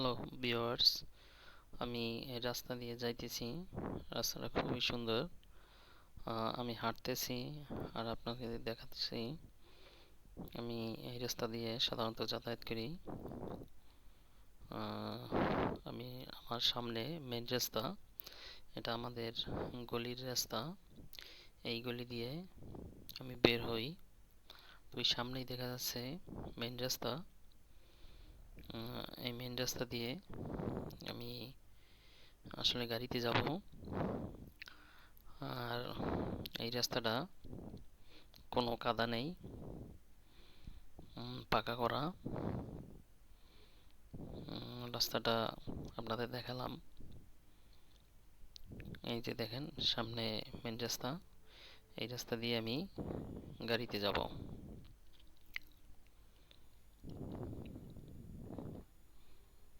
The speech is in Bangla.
হ্যালো ভিউয়ার্স আমি রাস্তা দিয়ে যাইতেছি। রাস্তাটা খুবই সুন্দর। আমি হাঁটতেছি আর আপনাকে দেখাচ্ছি আমি এই রাস্তা দিয়ে সাধারণত যাতায়াত করি। আমি আমার সামনে মেন রাস্তা। এটা আমাদের গলির রাস্তা। এই গলি দিয়ে আমি বের হই। ওই সামনেই দেখা যাচ্ছে মেন রাস্তা। মেন রাস্তা দিয়ে আমি আসলে গাড়িতে যাব। আর এই রাস্তাটা কোনো কাদা নেই পাকা করা। রাস্তাটা আপনাদের দেখালাম। এই যে দেখেন, সামনে মেন রাস্তা। এই রাস্তা দিয়ে আমি গাড়িতে যাব।